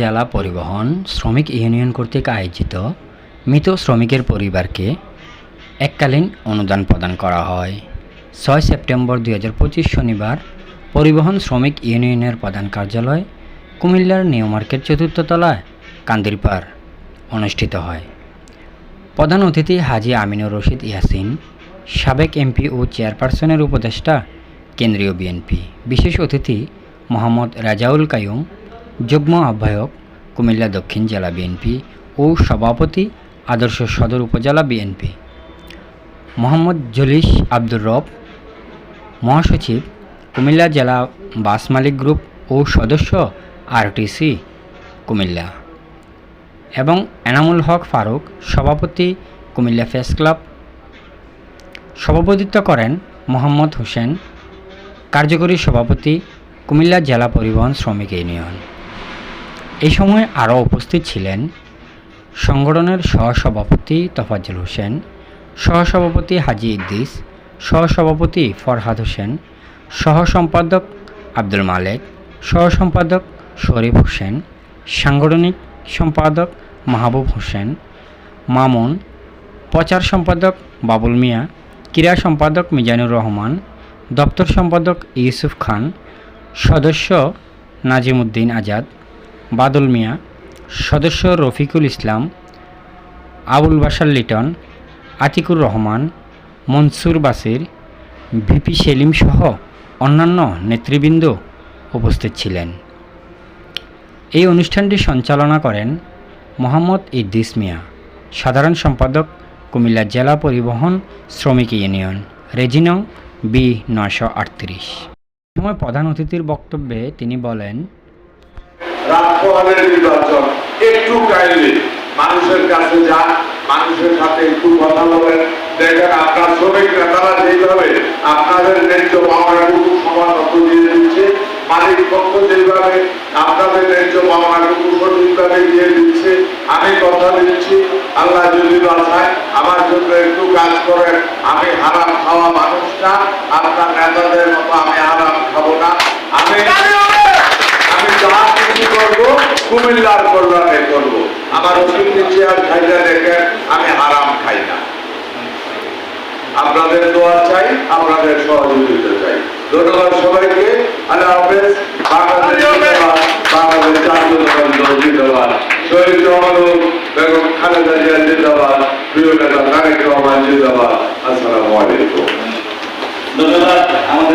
জেলা পরিবহন শ্রমিক ইউনিয়ন কর্তৃক আয়োজিত মৃত শ্রমিকের পরিবারকে এককালীন অনুদান প্রদান করা হয়। ছয় সেপ্টেম্বর দুই হাজার পঁচিশ শনিবার পরিবহন শ্রমিক ইউনিয়নের প্রধান কার্যালয় কুমিল্লার নিউ মার্কেট চতুর্থ তলায় কান্দিরপাড় অনুষ্ঠিত হয়। প্রধান অতিথি হাজি আমিনুর রশিদ ইয়াসিন, সাবেক এমপি ও চেয়ারপারসনের উপদেষ্টা কেন্দ্রীয় বিএনপি। বিশেষ অতিথি মোহাম্মদ রাজাউল কায়ুম যুগ্ম আহ্বায়ক কুমিল্লা দক্ষিণ জেলা বিএনপি ও সভাপতি আদর্শ সদর উপজেলা বিএনপি। মোহাম্মদ জলিস আব্দুর রব, মহাসচিব কুমিল্লা জেলা বাস মালিক গ্রুপ ও সদস্য আরটিসি কুমিল্লা এবং এনামুল হক ফারুক, সভাপতি কুমিল্লা ফেস ক্লাব। সভাপতিত্ব করেন মোহাম্মদ হোসেন, কার্যকরী সভাপতি কুমিল্লা জেলা পরিবহন শ্রমিক ইউনিয়ন। এই সময় আরও উপস্থিত ছিলেন সংগঠনের সহসভাপতি তফাজ্জল হোসেন, সহসভাপতি হাজি ইদ্দিস সহসভাপতি ফরহাদ হোসেন সহ সম্পাদক আব্দুল মালেক সহ সম্পাদক শরীফ হোসেন, সাংগঠনিক সম্পাদক মাহবুব হোসেন, মামুন, প্রচার সম্পাদক বাবুল মিয়া, ক্রীড়া সম্পাদক মিজানুর রহমান, দপ্তর সম্পাদক ইউসুফ খান, সদস্য নাজিমুদ্দিন আজাদ বাদল মিয়া, সদস্য রফিকুল ইসলাম, আবুল বাসার লিটন, আতিকুর রহমান, মনসুর বাসির, ভিপি সেলিম সহ অন্যান্য নেতৃবৃন্দ উপস্থিত ছিলেন। এই অনুষ্ঠানটি সঞ্চালনা করেন মোহাম্মদ ইদ্দিস মিয়া। সাধারণ সম্পাদক কুমিল্লা জেলা পরিবহন শ্রমিক ইউনিয়ন, রেজিনং বি নয়শো আটত্রিশ। সময় প্রধান অতিথির বক্তব্যে তিনি বলেন রাজপথের নির্বাচন। একটু কাইন্ডলি মানুষের কাছে যান, মানুষের সাথে একটু কথা বলেন। দেখেন আপনার শ্রমিক নেতারা যেইভাবে আপনাদের ন্যায্য পাওনাটুকু সমান অর্থ দিয়ে দিচ্ছে, মালিক পক্ষ যেভাবে আপনাদের ন্যায্য পাওনাটুকু সঠিকভাবে দিয়ে দিচ্ছে, আমি কথা দিচ্ছি, আল্লাহ যদি বাঁচায়, আমার জন্য একটু কাজ করেন। আমি হারাম খাওয়া মানুষ না, আপনার নেতাদের মতো আমি হারাম খাব না আমি আমি যা কিছু করব কুমিল্লার কল্যাণে করব। আমার অতিথি চেয়ার খাইলে দেখেন, আমি হারাম খাই না। আপনাদের দোয়া চাই, আপনাদের সহযোগিতা চাই। ধন্যবাদ সবাইকে। আল্লাহ হাফেজ। ধন্যবাদ। আমাদের